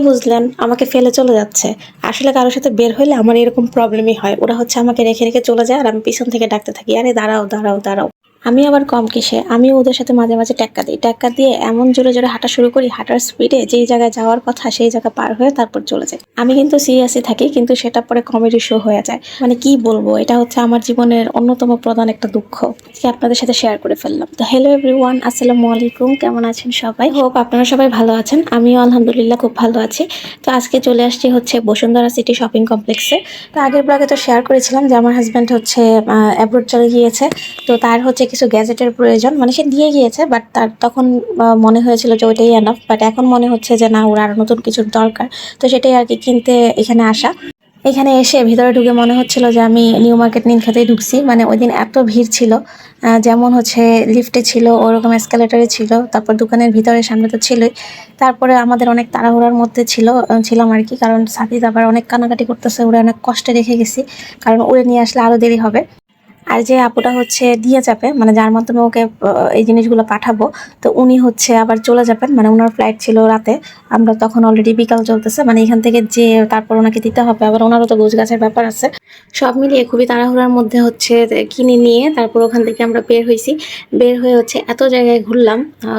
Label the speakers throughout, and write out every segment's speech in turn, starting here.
Speaker 1: বুঝলেন? আমাকে ফেলে চলে যাচ্ছে। আসলে কারোর সাথে বের হইলে আমার এরকম প্রবলেমই হয়। ওরা হচ্ছে আমাকে রেখে রেখে চলে যায় আর আমি পিছন থেকে ডাকতে থাকি। আরে দাঁড়াও দাঁড়াও দাঁড়াও। আমি আবার কম কিসে? আমিও ওদের সাথে মাঝে মাঝে টেক্কা দিই। টেক্কা দিয়ে এমন জোরে জোরে হাঁটা শুরু করি, হাঁটার স্পিডে যেই জায়গায় যাওয়ার কথা সেই জায়গা পার হয়ে তারপর চলে যাই। আমি কিন্তু সিরিয়াসই থাকি, কিন্তু সেটা পরে কমেডি শো হয়ে যায়। মানে কি বলব, এটা হচ্ছে আমার জীবনের অন্যতম প্রধান একটা দুঃখ। আজকে আপনাদের সাথে শেয়ার করে ফেললাম। তো হ্যালো এভরিওয়ান আসসালামু আলাইকুম, কেমন আছেন সবাই? হোপ আপনারা সবাই ভালো আছেন। আমিও আলহামদুলিল্লাহ খুব ভালো আছি। তো আজকে চলে আসছি হচ্ছে বসুন্ধরা সিটি শপিং কমপ্লেক্সে তো আগের ব্লগে তো শেয়ার করেছিলাম যে আমার হাজব্যান্ড হচ্ছে অ্যাব্রোড চলে গিয়েছে। তো তার হচ্ছে কিছু গ্যাজেটের প্রয়োজন মানে সে দিয়ে গিয়েছে বাট তার তখন মনে হয়েছিল যে ওইটাই এনাফ বাট এখন মনে হচ্ছে যে না, ওর আরও নতুন কিছুর দরকার। তো সেটাই আর কি কিনতে এখানে আসা। এখানে এসে ভিতরে ঢুকে মনে হচ্ছিল যে আমি নিউ মার্কেট নিনখাতেই ঢুকছি মানে ওই দিন এত ভিড় ছিল যেমন হচ্ছে লিফটে ছিল, ওরকম এসকালেটারে ছিল, তারপর দোকানের ভিতরে সামনে তো ছিলই। তারপরে আমাদের অনেক তাড়াহুড়ার মধ্যে ছিল ছিলাম আর কি, কারণ সাথী আবার অনেক কানাকাটি করতেছে, ওরা অনেক কষ্টে রেখে গেছি, কারণ উড়ে নিয়ে আসলে আরও দেরি হবে। আর যে আপুটা হচ্ছে দিয়ে যাবে মানে যার মাধ্যমে ওকে এই জিনিসগুলো পাঠাবো, তো উনি হচ্ছে আবার চলে যাবেন মানে ওনার ফ্লাইট ছিল রাতে, আমরা তখন অলরেডি বিকাল চলতেছে মানে এখান থেকে যে তারপর ওনাকে দিতে হবে, আবার ওনারও তো গোছ গাছের ব্যাপার আছে। সব মিলিয়ে খুবই তাড়াহুড়ার মধ্যে হচ্ছে কিনে নিয়ে তারপর ওখান থেকে আমরা বের হয়েছি বের হয়ে হচ্ছে এত জায়গায় ঘুরলাম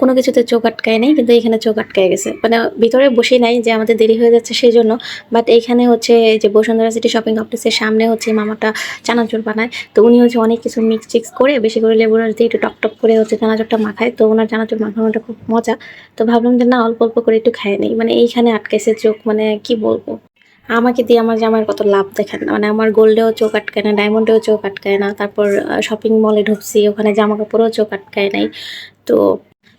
Speaker 1: কোনো কিছুতে চোখ আটকায় নাই, কিন্তু এখানে চোখ আটকায় গেছে। মানে ভিতরে বসে নাই যে আমাদের দেরি হয়ে যাচ্ছে সেই জন্য বাট এইখানে হচ্ছে যে বসুন্ধরা সিটি শপিং কমপ্লেক্সের সামনে হচ্ছে মামাটা চানাচুর বানায়, তো উনি হচ্ছে অনেক কিছু মিক্স টিক্স করে, বেশি করে লেবুর রস দিয়ে একটু টক টক করে হচ্ছে চানাচুরটা মাখায়। তো ওনার চানাচুর মাখানোটা খুব মজা। তো ভাবলাম যে না, অল্প অল্প করে একটু খায় নেই। মানে এইখানে আটকেছে চোখ মানে কি বলব? আমাকে দিয়ে আমার জামার কত লাভ দেখেন না। মানে আমার গোল্ডেও চোখ আটকায় না, ডায়মন্ডেও চোখ আটকায় না। তারপর শপিং মলে ঢুকছি, ওখানে জামা কাপড়েও চোখ আটকায় নাই। তো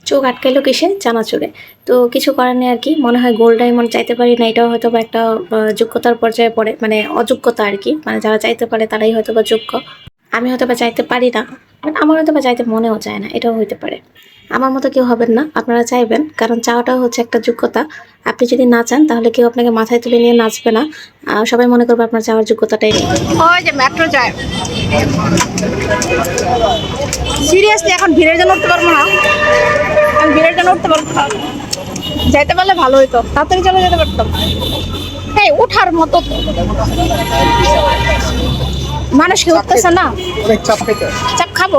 Speaker 1: চোখ আটকাইলো কিসে? চানাচুরে। তো কিছু করার নেই আর কি। মনে হয় গোল্ড ডায়মন্ড চাইতে পারি না, এটাও হয়তো একটা যোগ্যতার পর্যায়ে পড়ে মানে অযোগ্যতা আর কি। মানে যারা চাইতে পারে তারাই হয়তো বা যোগ্য। আমি হয়তো বা চাইতে পারি না বাট আমার হয়তো বা চাইতে মনেও চায় না, এটাও হইতে পারে। আমার মতো কেউ হবেন না, আপনারা চাইবেন, কারণ চাওয়াটাও হচ্ছে একটা যোগ্যতা। আপনি যদি না চান, তাহলে কেউ আপনাকে মাথায় তুলে নিয়ে নাচবে না। সবাই মনে করবে আপনার চাওয়ার যোগ্যতাটাই নেই।
Speaker 2: ওই যে মেট্রো যায়। সিরিয়াসলি এখন ভিড়ের জন্য উঠতে পারব না। আমি ভিড়ের জন্য উঠতে পারব যাইতে পারলে ভালো হইতো, তাড়াতাড়ি চলে যেতে পারতাম। এই ওঠার মতো। মানুষ কি উঠতেছে না।
Speaker 3: চাপ
Speaker 2: খাব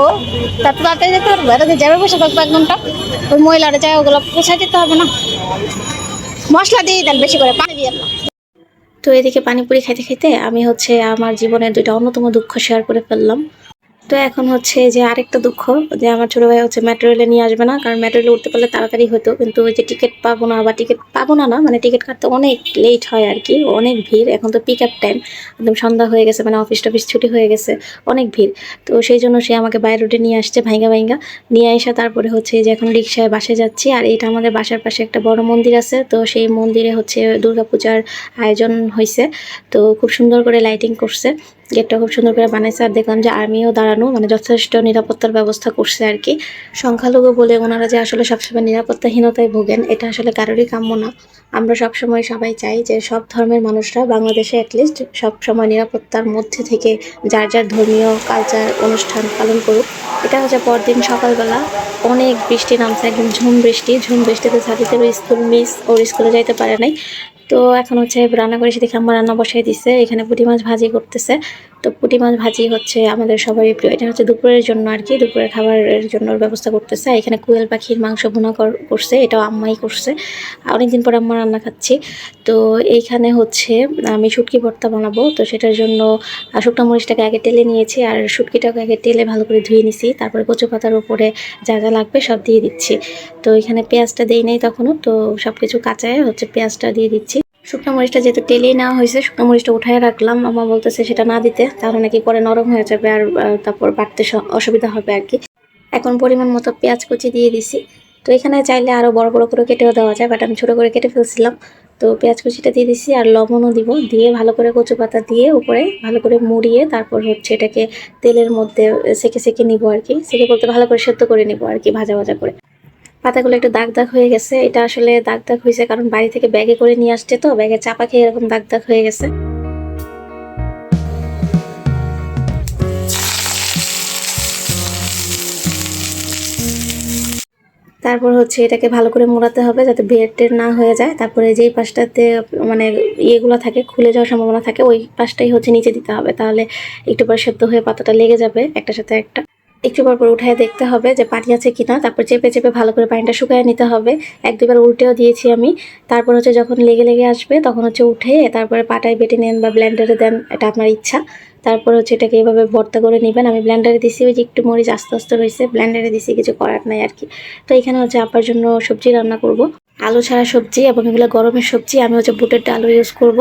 Speaker 2: তারপর তাড়াতাড়ি যেতে পারব এটাকে যাবে বসে থাকব এক ঘণ্টা ওই মহিলারা যায় ওগুলো পোষায় দিতে হবে না। মশলা দিয়ে দেন বেশি করে পানি দিয়ে না
Speaker 1: তো এদিকে পানিপুরি খাইতে খাইতে আমি হচ্ছে আমার জীবনের দুইটা অন্যতম দুঃখ শেয়ার করে ফেললাম। তো এখন হচ্ছে যে আরেকটা দুঃখ যে আমার ছোট ভাই হচ্ছে মেট্রো রেলে নিয়ে আসবে না, কারণ মেট্রো রেলে উঠতে পারলে তাড়াতাড়ি হতো। কিন্তু ওই যে টিকিট পাবো না বা টিকিট পাবো না না মানে টিকিট কাটতে অনেক লেট হয় আর কি, অনেক ভিড়। এখন তো পিক আপ টাইম একদম সন্ধ্যা হয়ে গেছে মানে অফিস টফিস ছুটি হয়ে গেছে, অনেক ভিড়। তো সেই জন্য সে আমাকে বাইরে রোডে নিয়ে আসছে, ভাইঙ্গা ভাইঙ্গা। নিয়ে এসে তারপরে হচ্ছে যে এখন রিক্সায় বাসে যাচ্ছি, আর এটা আমাদের বাসার পাশে একটা বড় মন্দির আছে। তো সেই মন্দিরে হচ্ছে দুর্গাপূজার আয়োজন হয়েছে তো খুব সুন্দর করে লাইটিং করছে, গেটটা খুব সুন্দর করে বানাইছে। আর দেখলাম যে আর্মিও দাঁড়ানো মানে যথেষ্ট নিরাপত্তার ব্যবস্থা করছে আর কি। সংখ্যালঘু বলে ওনারা যে আসলে সবসময় নিরাপত্তাহীনতায় ভোগেন, এটা আসলে কারোরই কাম্য না। আমরা সবসময় সবাই চাই যে সব ধর্মের মানুষরা বাংলাদেশে অ্যাটলিস্ট সবসময় নিরাপত্তার মধ্যে থেকে যার যার ধর্মীয় কালচার অনুষ্ঠান পালন করুক। এটা হচ্ছে পরদিন সকালবেলা অনেক বৃষ্টি নামছে, একদম ঝুম বৃষ্টি। ঝুম বৃষ্টিতে ছাতিতেও স্কুল মিস ওর স্কুলে যাইতে পারে নাই। তো এখন হচ্ছে রান্না করে সেদিকে আমার রান্না বসাই দিছে, এখানে পুঁটি মাছ ভাজি করতেছে। তো পুঁটি মাছ ভাজি হচ্ছে আমাদের সবারই প্রিয়, এটা হচ্ছে দুপুরের জন্য আর কি, দুপুরের খাবারের জন্য ব্যবস্থা করতেছে। এখানে কুয়েল পাখির মাংস ভুনা কর- করছে, এটাও আম্মাই করছে। অনেকদিন পর আম্মা রান্না খাচ্ছি। তো এইখানে হচ্ছে আমি শুটকি ভর্তা বানাবো, তো সেটার জন্য শুকনো মরিচটাকে আগে তেলে নিয়েছি আর শুটকিটাকে আগে তেলে ভালো করে ধুয়ে নিছি, তারপরে কচু পাতার উপরে যা যা লাগবে সব দিয়ে দিচ্ছি। তো এখানে পেঁয়াজটা দেই নাই তখনও, তো সব কিছু কাঁচায় হচ্ছে পেঁয়াজটা দিয়ে দিচ্ছি। শুকনো মরিচটা যেহেতু তেলেই নেওয়া হয়েছে, শুকনো মরিচটা উঠায় রাখলাম। আমার বলতেছে সেটা না দিতে, তাহলে নাকি পরে নরম হয়ে যাবে আর তারপর বাড়তে অসুবিধা হবে আর কি। এখন পরিমাণ মতো পেঁয়াজ কুচি দিয়ে দিছি। তো এখানে চাইলে আরও বড় বড় করে কেটেও দেওয়া যায় বাট আমি ছোট করে কেটে ফেলছিলাম। তো পেঁয়াজ কুচিটা দিয়ে দিছি আর লবণও দিব, দিয়ে ভালো করে কচু পাতা দিয়ে উপরে ভালো করে মুড়িয়ে তারপর হচ্ছে এটাকে তেলের মধ্যে সেকে সেকে নিব আর কি। সেকে বলতে ভালো করে সেদ্ধ করে নিব আর কি, ভাজা ভাজা করে। পাতাগুলো একটু দাগ দাগ হয়ে গেছে। এটা আসলে দাগ দাগ হয়েছে কারণ বাড়ি থেকে ব্যাগে করে নিয়ে আসছে তো, ব্যাগে চাপা খেয়ে এরকম দাগ দাগ হয়ে গেছে। তারপর হচ্ছে এটাকে ভালো করে মোড়াতে হবে যাতে টেড না হয়ে যায়। তারপরে যেই পাশটাতে মানে ইয়েগুলো থাকে, খুলে যাওয়ার সম্ভাবনা থাকে, ওই পাশটাই হচ্ছে নিচে দিতে হবে। তাহলে একটু পরে সেদ্ধ হয়ে পাতাটা লেগে যাবে, একটার সাথে একটা। একটু পর পর উঠায় দেখতে হবে যে পানি আছে কিনা। তারপর চেপে চেপে ভালো করে পানিটা শুকায় নিতে হবে। এক দুবার উল্টেও দিয়েছি আমি। তারপর হচ্ছে যখন লেগে লেগে আসবে তখন হচ্ছে উঠে তারপরে পাটায় বেটে নেন বা ব্লেন্ডারে দেন, এটা আপনার ইচ্ছা। তারপর হচ্ছে এটাকে এইভাবে ভর্তা করে নেবেন। আমি ব্লেন্ডারে দিছি, ওই যে একটু মরিচ আস্তে আস্তে রয়েছে ব্ল্যান্ডারে দিছি, কিছু করার নাই আর কি। তো এখানে হচ্ছে আপার জন্য সবজি রান্না করব। আলু ছাড়া সবজি এবং এগুলো গরমের সবজি, আমি হচ্ছে বুটের ডালও ইউজ করব।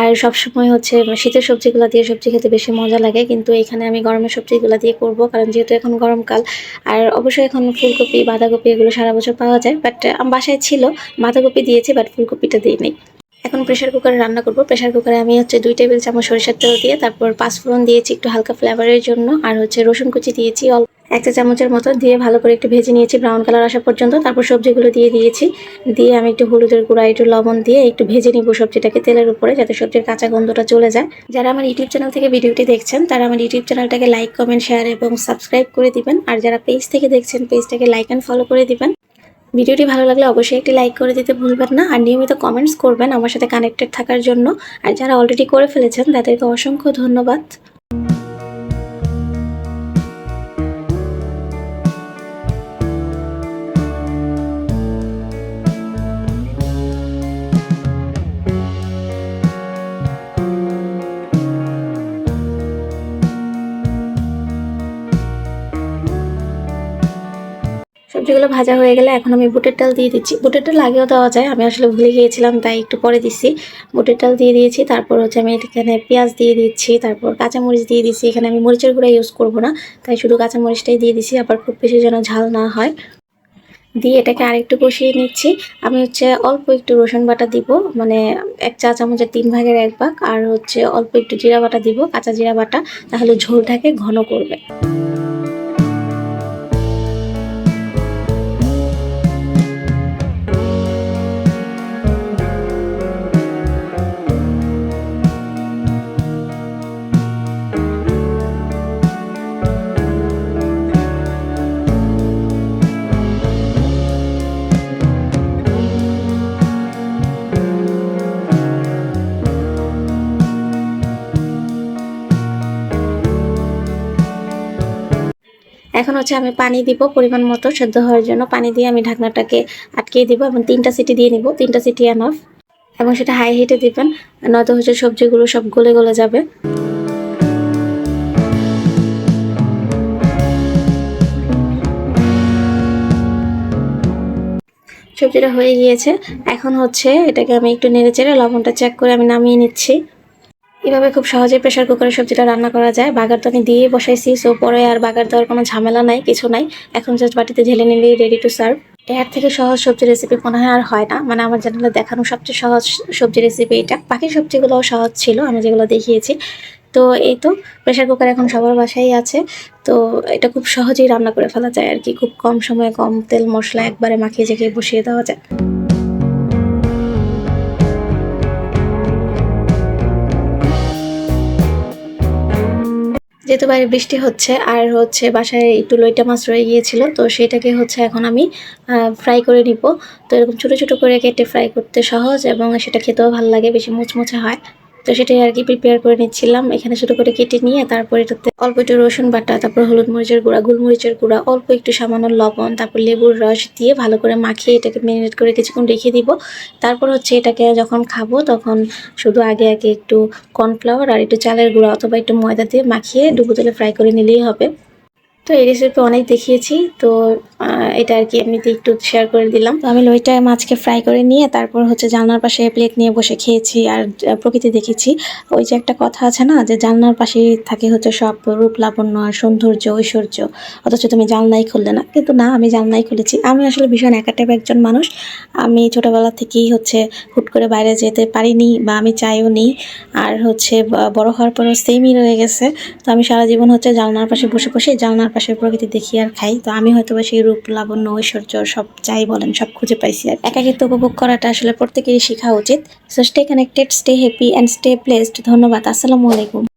Speaker 1: আর সবসময় হচ্ছে শীতের সবজিগুলো দিয়ে সবজি খেতে বেশি মজা লাগে, কিন্তু এখানে আমি গরমের সবজিগুলো দিয়ে করব, কারণ যেহেতু এখন গরমকাল, আর অবশ্যই এখন ফুলকপি, বাঁধাকপি এগুলো সারা বছর পাওয়া যায় বাট বাসায় ছিল, বাঁধাকপি দিয়েছি বাট ফুলকপিটা দিই নেই। এখন প্রেশার কুকারে রান্না করব প্রেশার কুকারে আমি হচ্ছে দুই টেবিল চামচ সরিষার তেল দিয়ে, তারপর পাঁচফোড়ন দিয়েছি একটু হালকা ফ্লেভারের জন্য, আর হচ্ছে রসুন কুচি দিয়েছি, অল্প এক চা চামচের মতো দিয়ে ভালো করে একটু ভেজে নিয়েছি ব্রাউন কালার আসা পর্যন্ত। তারপর সবজিগুলো দিয়ে দিয়েছি। দিয়ে আমি একটু হলুদের গুঁড়া, একটু লবণ দিয়ে একটু ভেজে নিব সবজিটাকে তেলের উপরে যাতে সবজির কাঁচা গন্ধটা চলে যায়। যারা আমার ইউটিউব চ্যানেল থেকে ভিডিওটি দেখছেন, তারা আমার ইউটিউব চ্যানেলটাকে লাইক কমেন্ট শেয়ার এবং সাবস্ক্রাইব করে দিবেন। আর যারা পেজ থেকে দেখছেন পেজটাকে লাইক অ্যান্ড ফলো করে দিবেন। ভিডিওটি ভালো লাগলে অবশ্যই একটি লাইক করে দিতে ভুলবেন না। আর নিয়মিত কমেন্টস করবেন আমার সাথে কানেক্টেড থাকার জন্য। আর যারা অলরেডি করে ফেলেছেন, তাদেরকে অসংখ্য ধন্যবাদ। সবজিগুলো ভাজা হয়ে গেলে এখন আমি বুটের ডাল দিয়ে দিচ্ছি। বুটের ডাল আগেও দেওয়া যায়, আমি আসলে ভুলে গিয়েছিলাম, তাই একটু পরে দিচ্ছি। বুটের ডাল দিয়ে দিয়েছি, তারপর হচ্ছে আমি এখানে পেঁয়াজ দিয়ে দিচ্ছি, তারপর কাঁচামরিচ দিয়ে দিচ্ছি। এখানে আমি মরিচের গুঁড়া ইউজ করব না, তাই শুধু কাঁচামরিচটাই দিয়ে দিচ্ছি, আবার খুব বেশি যেন ঝাল না হয়। দিয়ে এটাকে আরেকটু কষিয়ে নিচ্ছি। আমি হচ্ছে অল্প একটু রসুন বাটা দিব মানে এক চা চামচের তিন ভাগের এক ভাগ, আর হচ্ছে অল্প একটু জিরা বাটা দিব, কাঁচা জিরা বাটা, তাহলে ঝোলটাকে ঘন করবে। এখন হচ্ছে আমি পানি দিব, পরিমাণ মতো সেদ্ধ হওয়ার জন্য। পানি দিয়ে আমি ঢাকনাটাকে আটকিয়ে দিব এবং তিনটা সিটি দিয়ে নিব। তিনটা সিটি এনাফ এবং সেটা হাই হিটে দিবেন, নয়তো হচ্ছে সবজিগুলো সব গলে গলে যাবে। সবজিটা হয়ে গিয়েছে। এখন হচ্ছে এটাকে আমি একটু নেড়ে চেড়ে লবণটা চেক করে আমি নামিয়ে নিচ্ছি। এভাবে খুব সহজে প্রেশার কুকারে সবজিটা রান্না করা যায়। বাগার তো আমি দিয়ে বসাইছি সো পরে আর বাগার দেওয়ার কোনো ঝামেলা নাই, কিছু নাই। এখন জাস্ট বাটিতে ঢেলে নিলেই রেডি টু সার্ভ এর থেকে সহজ সবজি রেসিপি মনে হয় আর হয় না মানে আমার চ্যানেলে দেখানো সবচেয়ে সহজ সবজি রেসিপি এটা। বাকি সবজিগুলোও সহজ ছিল, আমি যেগুলো দেখিয়েছি। তো এই তো প্রেশার কুকার এখন সবার বাসায় আছে। তো এটা খুব সহজেই রান্না করে ফেলা যায় আর কি, খুব কম সময়ে কম তেল মশলা একবারে মাখিয়ে জাকিয়ে বসিয়ে দেওয়া যায়। যেহেতু বাইরে বৃষ্টি হচ্ছে। আর হচ্ছে বাসায় একটু লইটা মাছ রয়ে গিয়েছিল, তো সেটাকে হচ্ছে এখন আমি ফ্রাই করে নিব। তো এরকম ছোটো ছোটো করে কেটে ফ্রাই করতে সহজ এবং সেটা খেতেও ভালো লাগে, বেশি মুচমুচে হয়। তো সেটাই আর কি প্রিপেয়ার করে নিচ্ছিলাম। এখানে ছোটো করে কেটে নিয়ে তারপর এটাতে অল্প একটু রসুন বাটা, তারপর হলুদ মরিচের গুঁড়া, গোলমরিচের গুঁড়া, অল্প একটু সামান্য লবণ, তারপর লেবুর রস দিয়ে ভালো করে মাখিয়ে এটাকে ম্যারিনেট করে কিছুক্ষণ রেখে দিব। তারপর হচ্ছে এটাকে যখন খাব তখন শুধু আগে আগে একটু কর্নফ্লাওয়ার আর একটু চালের গুঁড়া অথবা একটু ময়দা দিয়ে মাখিয়ে ডুবো তেলে ফ্রাই করে নিলেই হবে। তো এই রেসিপি অনেক দেখিয়েছি, তো এটা আর কি এমনিতে একটু শেয়ার করে দিলাম। তো আমি লইটা মাছকে ফ্রাই করে নিয়ে তারপর হচ্ছে জানলার পাশে প্লেট নিয়ে বসে খেয়েছি আর প্রকৃতি দেখেছি ওই যে একটা কথা আছে না, যে জানলার পাশে থাকে হচ্ছে সব রূপ, লাবণ্য আর সৌন্দর্য, ঐশ্বর্য। অথচ তুমি জানলাই খুললে না। কিন্তু না, আমি জানলাই খুলেছি। আমি আসলে ভীষণ একা টাইপের একজন মানুষ। আমি ছোটোবেলা থেকেই হচ্ছে হুট করে বাইরে যেতে পারিনি বা আমি চাইও নি আর হচ্ছে বড় হওয়ার পরও সেমই রয়ে গেছে। তো আমি সারা জীবন হচ্ছে জানলার পাশে বসে বসে জানলার পাশে প্রকৃতি দেখি আর খাই, তো আমি হয়তো সেই রূপ লাবণ্য, ঐশ্বর্য সব চাই বলেন, সব খুঁজে পাইছি আর একাকিত্ব উপভোগ করাটা আসলে প্রত্যেকেরই শেখা উচিত। So stay connected stay happy and stay blessed ধন্যবাদ, আসসালামু আলাইকুম।